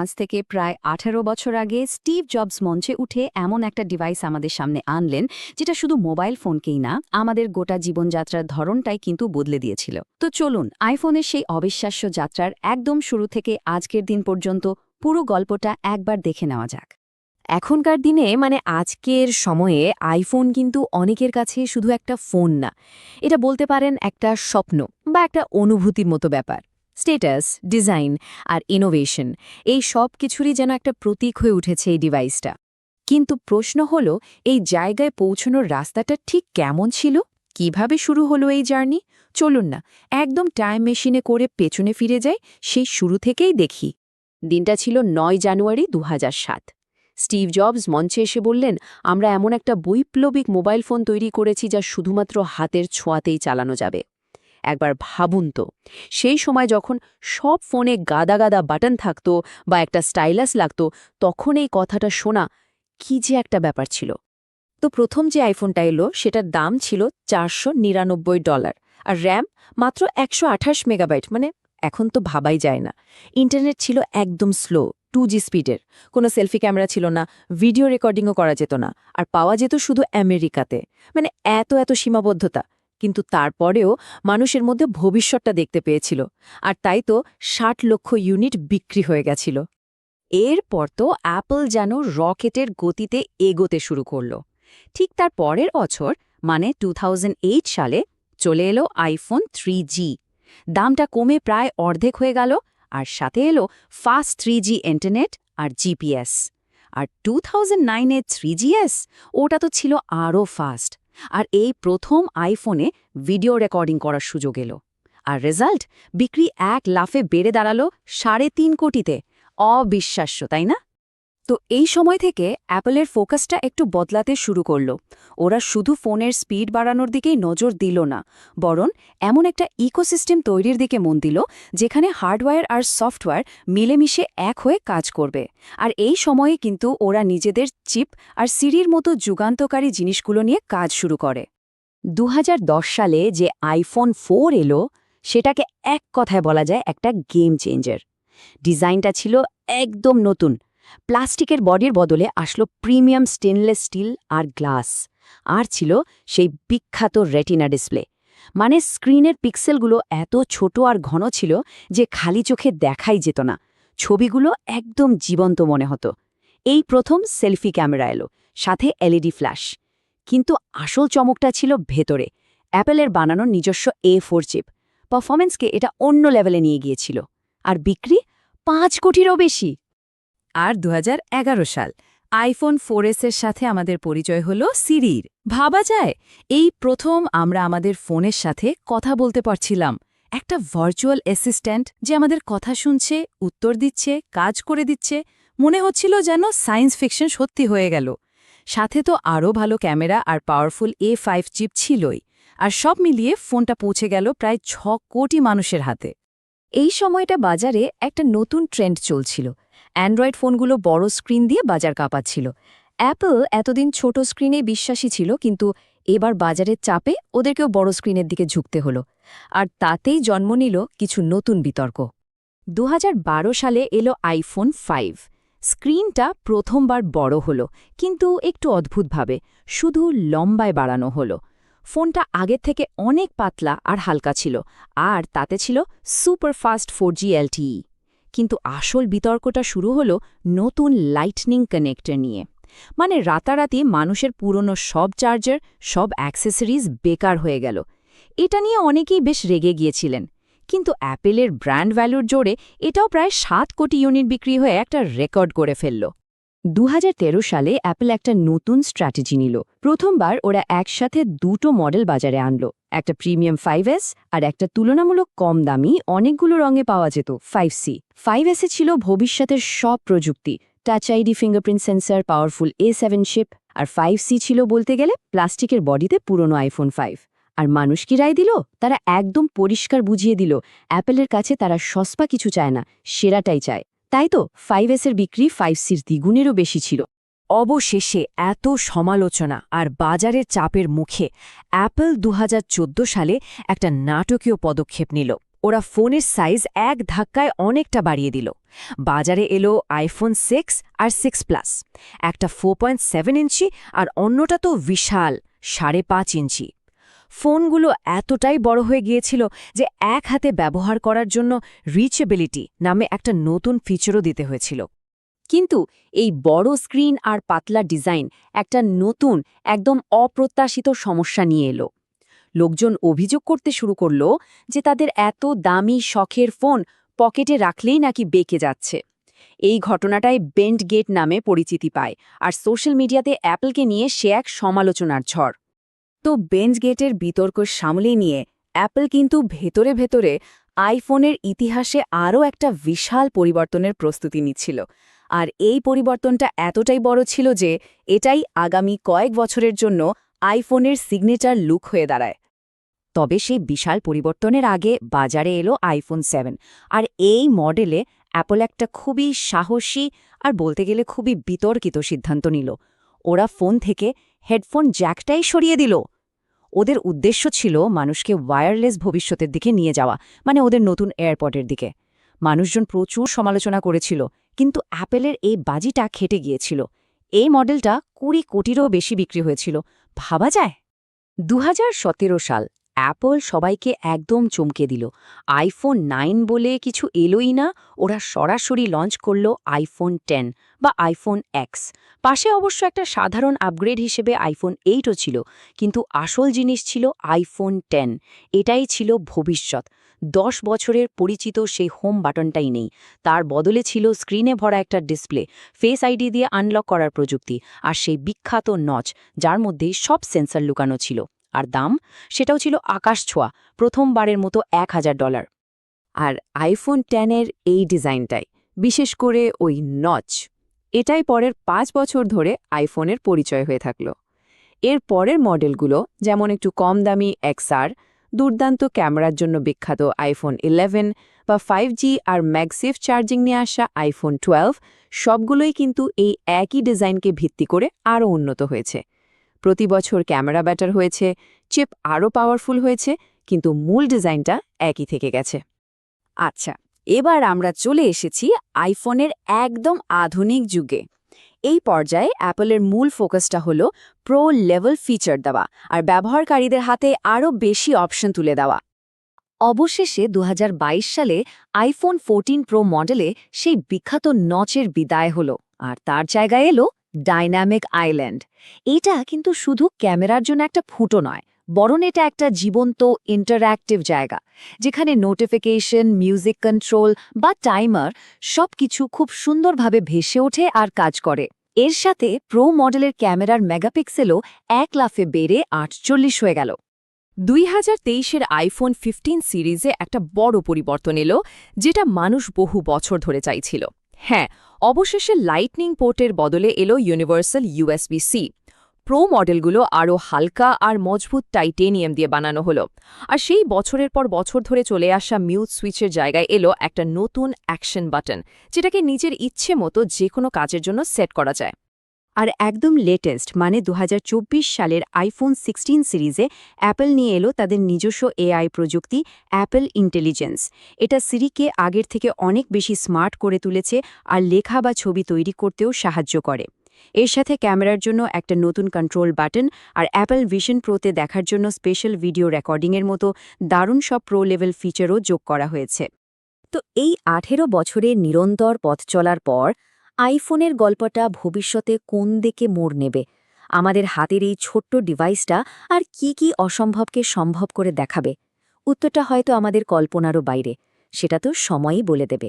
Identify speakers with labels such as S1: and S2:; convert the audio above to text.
S1: আজ থেকে প্রায় আঠারো বছর আগে স্টিভ জবস মঞ্চে উঠে এমন একটা ডিভাইস আমাদের সামনে আনলেন, যেটা শুধু মোবাইল ফোনকেই না, আমাদের গোটা জীবনযাত্রার ধরনটাই কিন্তু বদলে দিয়েছিল। তো চলুন আইফোনের সেই অবিশ্বাস্য যাত্রার একদম শুরু থেকে আজকের দিন পর্যন্ত পুরো গল্পটা একবার দেখে নেওয়া যাক।
S2: এখনকার দিনে মানে আজকের সময়ে আইফোন কিন্তু অনেকের কাছে শুধু একটা ফোন না, এটা বলতে পারেন একটা স্বপ্ন বা একটা অনুভূতির মতো ব্যাপার। স্টেটাস, ডিজাইন আর ইনোভেশন এই সব কিছুরই যেন একটা প্রতীক হয়ে উঠেছে এই ডিভাইসটা কিন্তু প্রশ্ন হলো, এই জায়গায় পৌঁছানোর রাস্তাটা ঠিক কেমন ছিল? কীভাবে শুরু হলো এই জার্নি? চলুন না, একদম টাইম মেশিনে করে পেছনে ফিরে যাই, সেই শুরু থেকেই দেখি। দিনটা ছিল নয় জানুয়ারি দু হাজার সাত। স্টিভ জবস মঞ্চে এসে বললেন, আমরা এমন একটা বৈপ্লবিক মোবাইল ফোন তৈরি করেছি যা শুধুমাত্র হাতের ছোঁয়াতেই চালানো যাবে। একবার ভাবুন তো। সেই সময় যখন সব ফোনে গাদা গাদা বাটন থাকতো বা একটা স্টাইলাস লাগতো, তখন এই কথাটা শোনা কি যে একটা ব্যাপার ছিল। তো প্রথম যে আইফোনটা এলো, সেটার দাম ছিল চারশো নিরানব্বই ডলার আর র্যাম মাত্র একশো আঠাশ মেগাবাইট মানে এখন তো ভাবাই যায় না। ইন্টারনেট ছিল একদম স্লো, টু জি স্পিডের, কোনো সেলফি ক্যামেরা ছিল না, ভিডিও রেকর্ডিংও করা যেত না, আর পাওয়া যেত শুধু আমেরিকাতে। মানে এত এত সীমাবদ্ধতা কিন্তু তারপরেও মানুষের মধ্যে ভবিষ্যৎটা দেখতে পেয়েছিল। আর তাই তো ষাট লক্ষ ইউনিট বিক্রি হয়ে গেছিল। এরপর তো অ্যাপল যেন রকেটের গতিতে এগোতে শুরু করল। ঠিক তার পরের বছর মানে টু সালে, চলে এলো আইফোন থ্রি দামটা কমে প্রায় অর্ধেক হয়ে গেল, আর সাথে এলো ফাস্ট থ্রি ইন্টারনেট আর জিপিএস আর টু থাউজেন্ড নাইনে থ্রি ওটা তো ছিল আরও ফাস্ট। আর এই প্রথম আইফোনে ভিডিও রেকর্ডিং করার সুযোগ এলো। আর রেজাল্ট বিক্রি এক লাফে বেড়ে দাঁড়াল সাড়ে তিন কোটিতে। অবিশ্বাস্য, তাই না? তো এই সময় থেকে অ্যাপলের ফোকাসটা একটু বদলাতে শুরু করল। ওরা শুধু ফোনের স্পিড বাড়ানোর দিকেই নজর দিল না, বরং এমন একটা ইকোসিস্টেম তৈরির দিকে মন দিল, যেখানে হার্ডওয়্যার আর সফটওয়্যার মিলেমিশে এক হয়ে কাজ করবে। আর এই সময়ে কিন্তু ওরা নিজেদের চিপ আর সিরির মতো যুগান্তকারী জিনিসগুলো নিয়ে কাজ শুরু করে। দু হাজার দশ সালে যে আইফোন ফোর এলো, সেটাকে এক কথায় বলা যায় একটা গেম চেঞ্জার। ডিজাইনটা ছিল একদম নতুন প্লাস্টিকের বডির বদলে আসলো প্রিমিয়াম স্টেনলেস স্টিল আর গ্লাস। আর ছিল সেই বিখ্যাত রেটিনা ডিসপ্লে। মানে স্ক্রিনের পিক্সেলগুলো এত ছোট আর ঘন ছিল যে খালি চোখে দেখাই যেত না। ছবিগুলো একদম জীবন্ত মনে হতো। এই প্রথম সেলফি ক্যামেরা এলো, সাথে এলইডি ফ্ল্যাশ। কিন্তু আসল চমকটা ছিল ভেতরে। অ্যাপেলের বানানো নিজস্ব এ ফোর চিপ পারফরমেন্সকে এটা অন্য লেভেলে নিয়ে গিয়েছিল। আর বিক্রি পাঁচ কোটিরও বেশি। আর দু হাজার এগারো সাল। আইফোন ফোর এর সাথে আমাদের পরিচয় হল সিরির। ভাবা যায়, এই প্রথম আমরা আমাদের ফোনের সাথে কথা বলতে পারছিলাম। একটা ভার্চুয়াল অ্যাসিস্ট্যান্ট যে আমাদের কথা শুনছে, উত্তর দিচ্ছে, কাজ করে দিচ্ছে, মনে হচ্ছিল যেন সায়েন্স ফিকশন সত্যি হয়ে গেল। সাথে তো আরও ভালো ক্যামেরা আর পাওয়ারফুল এ ফাইভ চিপ ছিলই, আর সব মিলিয়ে ফোনটা পৌঁছে গেল প্রায় ছ কোটি মানুষের হাতে। এই সময়টা বাজারে একটা নতুন ট্রেন্ড চলছিল। অ্যান্ড্রয়েড ফোনগুলো বড় স্ক্রিন দিয়ে বাজার কাঁপাচ্ছিল। অ্যাপল এতদিন ছোট স্ক্রিনে বিশ্বাসী ছিল, কিন্তু এবার বাজারের চাপে ওদেরকেও বড় স্ক্রিনের দিকে ঝুঁকতে হলো। আর তাতেই জন্ম নিল কিছু নতুন বিতর্ক। দু হাজার বারো সালে এলো আইফোন ফাইভ স্ক্রিনটা প্রথমবার বড় হলো, কিন্তু একটু অদ্ভুতভাবে, শুধু লম্বায় বাড়ানো হলো। ফোনটা আগের থেকে অনেক পাতলা আর হালকা ছিল, আর তাতে ছিল সুপারফাস্ট ফোর জি এলটিই কিন্তু আসল বিতর্কটা শুরু হলো নতুন লাইটনিং কানেক্টর নিয়ে। মানে রাতারাতি মানুষের পুরনো সব চার্জার সব অ্যাক্সেসরিজ বেকার হয়ে গেল। এটা নিয়ে অনেকেই বেশ রেগে গিয়েছিলেন। কিন্তু অ্যাপেলের ব্র্যান্ড ভ্যালুর জোরে এটাও প্রায় সাত কোটি ইউনিট বিক্রি হয়ে একটা রেকর্ড করে ফেলল। দু হাজার তেরো সালে অ্যাপল একটা নতুন স্ট্র্যাটেজি নিল। প্রথমবার ওরা একসাথে দুটো মডেল বাজারে আনলো। একটা প্রিমিয়াম ফাইভ এস আর একটা তুলনামূলক কম দামি, অনেকগুলো রঙে পাওয়া যেত ফাইভ সি ফাইভ এসে ছিল ভবিষ্যতের সব প্রযুক্তি। Touch ID fingerprint sensor powerful A seven chip R five C ছিল বলতে গেলে প্লাস্টিকের বডিতে পুরনো আইফোন ফাইভ আর মানুষ কি রায় দিল? তারা একদম পরিষ্কার বুঝিয়ে দিল অ্যাপেলের কাছে তারা সস্পা কিছু চায় না, সেরাটাই চায়। তাই তো ফাইভ এসের বিক্রি ফাইভ সির দ্বিগুণেরও বেশি ছিল। অবশেষে এত সমালোচনা আর বাজারের চাপের মুখে অ্যাপল দু হাজার চোদ্দ সালে একটা নাটকীয় পদক্ষেপ নিল। ওরা ফোনের সাইজ এক ধাক্কায় অনেকটা বাড়িয়ে দিল। বাজারে এলো আইফোন সিক্স আর সিক্স প্লাস একটা ফোর ইঞ্চি আর অন্যটা তো বিশাল, সাড়ে পাঁচ ইঞ্চি। ফোনগুলো এতটাই বড় হয়ে গিয়েছিল যে এক হাতে ব্যবহার করার জন্য রিচেবিলিটি নামে একটা নতুন ফিচারও দিতে হয়েছিল। কিন্তু এই বড় স্ক্রিন আর পাতলা ডিজাইন একটা নতুন, একদম অপ্রত্যাশিত সমস্যা নিয়ে এলো। লোকজন অভিযোগ করতে শুরু করল যে তাদের এত দামি শখের ফোন পকেটে রাখলেই নাকি বেঁকে যাচ্ছে। এই ঘটনাটাই বেন্ড গেট নামে পরিচিতি পায়, আর সোশ্যাল মিডিয়াতে অ্যাপলকে নিয়ে সে এক সমালোচনার ঝড়। তো বেঞ্চ গেটের বিতর্ক সামলে নিয়ে অ্যাপল কিন্তু ভেতরে ভেতরে আইফোনের ইতিহাসে আরও একটা বিশাল পরিবর্তনের প্রস্তুতি নিচ্ছিল। আর এই পরিবর্তনটা এতটাই বড় ছিল যে এটাই আগামী কয়েক বছরের জন্য আইফোনের সিগনেচার লুক হয়ে দাঁড়ায়। তবে সেই বিশাল পরিবর্তনের আগে বাজারে এলো আইফোন সেভেন, আর এই মডেলে অ্যাপল একটা খুবই সাহসী আর বলতে গেলে খুবই বিতর্কিত সিদ্ধান্ত নিল। ওরা ফোন থেকে হেডফোন জ্যাকটাই সরিয়ে দিল। ওদের উদ্দেশ্য ছিল মানুষকে ওয়্যারলেস ভবিষ্যতের দিকে নিয়ে যাওয়া মানে ওদের নতুন এয়ারপোর্টের দিকে। মানুষজন প্রচুর সমালোচনা করেছিল, কিন্তু অ্যাপেলের এই বাজিটা খেটে গিয়েছিল। এই মডেলটা কুড়ি কোটিরও বেশি বিক্রি হয়েছিল। ভাবা যায়? দু হাজার সতেরো সাল অ্যাপল সবাইকে একদম চমকে দিল। আইফোন নাইন বলে কিছু এলোই না, ওরা সরাসরি লঞ্চ করল আইফোন টেন বা আইফোন এক্স পাশে অবশ্য একটা সাধারণ আপগ্রেড হিসেবে আইফোন এইটও ছিল, কিন্তু আসল জিনিস ছিল আইফোন টেন এটাই ছিল ভবিষ্যৎ। দশ বছরের পরিচিত সেই হোম বাটনটাই নেই। তার বদলে ছিল স্ক্রিনে ভরা একটা ডিসপ্লে ফেস আইডি দিয়ে আনলক করার প্রযুক্তি, আর সেই বিখ্যাত নচ যার মধ্যেই সব সেন্সর লুকানো ছিল। আর দাম, সেটাও ছিল আকাশ ছোঁয়া, প্রথমবারের মতো এক হাজার ডলার। আর আইফোন টেনের এই ডিজাইনটাই, বিশেষ করে ওই নচ, এটাই পরের পাঁচ বছর ধরে আইফোনের পরিচয় হয়ে থাকল। এর পরের মডেলগুলো, যেমন একটু কম দামি এক্সআর দুর্দান্ত ক্যামেরার জন্য বিখ্যাত আইফোন ইলেভেন বা ফাইভ আর ম্যাগসেফ চার্জিং নিয়ে আসা আইফোন টুয়েলভ, সবগুলোই কিন্তু এই একই ডিজাইনকে ভিত্তি করে আরও উন্নত হয়েছে। প্রতি বছর ক্যামেরা ব্যাটার হয়েছে, চিপ আরও পাওয়ারফুল হয়েছে, কিন্তু মূল ডিজাইনটা একই থেকে গেছে। আচ্ছা এবার আমরা চলে এসেছি আইফোনের একদম আধুনিক যুগে। এই পর্যায়ে অ্যাপলের মূল ফোকাসটা হল প্রো লেভেল ফিচার দেওয়া আর ব্যবহারকারীদের হাতে আরও বেশি অপশন তুলে দেওয়া। অবশেষে দু হাজার বাইশ সালে আইফোন 14 প্রো মডেলে সেই বিখ্যাত নচের বিদায় হল আর তার জায়গায় এলো ডাইনামিক আইল্যান্ড এটা কিন্তু শুধু ক্যামেরার জন্য একটা ফুটো নয়, বরং এটা একটা জীবন্ত ইন্টারঅ্যাক্টিভ জায়গা, যেখানে নোটিফিকেশন মিউজিক কন্ট্রোল বা টাইমার সব কিছু খুব সুন্দরভাবে ভেসে ওঠে আর কাজ করে। এর সাথে প্রো মডেলের ক্যামেরার মেগাপিক্সেলও এক লাফে বেড়ে আটচল্লিশ হয়ে গেল। দুই হাজার তেইশের আইফোন ফিফটিন সিরিজে একটা বড় পরিবর্তন এলো, যেটা মানুষ বহু বছর ধরে চাইছিল। হ্যাঁ অবশেষে লাইটনিং পোর্টের বদলে এলো ইউনিভার্সাল ইউএসবি সি প্রো মডেলগুলো আরও হালকা আর মজবুত টাইটেনিয়াম দিয়ে বানানো হলো। আর সেই বছরের পর বছর ধরে চলে আসা মিউজ সুইচের জায়গায় এলো একটা নতুন অ্যাকশন বাটন যেটাকে নিজের ইচ্ছে মতো যে কোনো কাজের জন্য সেট করা যায়। আর একদম লেটেস্ট মানে দু হাজার চব্বিশ সালের আইফোন সিক্সটিন সিরিজে অ্যাপেল নিয়ে এলো তাদের নিজস্ব এআই প্রযুক্তি অ্যাপল ইন্টেলিজেন্স এটা সিরিকে আগের থেকে অনেক বেশি স্মার্ট করে তুলেছে আর লেখা বা ছবি তৈরি করতেও সাহায্য করে। এর সাথে ক্যামেরার জন্য একটা নতুন কন্ট্রোল বাটন আর অ্যাপল ভিশন প্রোতে দেখার জন্য স্পেশাল ভিডিও রেকর্ডিংয়ের মতো দারুণ সব প্রো লেভেল ফিচারও যোগ করা হয়েছে। তো এই আঠেরো বছরের নিরন্তর পথ চলার পর আইফোনের গল্পটা ভবিষ্যতে কোন দিকে মোড় নেবে? আমাদের হাতের এই ছোট্ট ডিভাইসটা আর কি কি অসম্ভবকে সম্ভব করে দেখাবে? উত্তরটা হয়তো আমাদের কল্পনারও বাইরে, সেটা তো সময়ই বলে দেবে।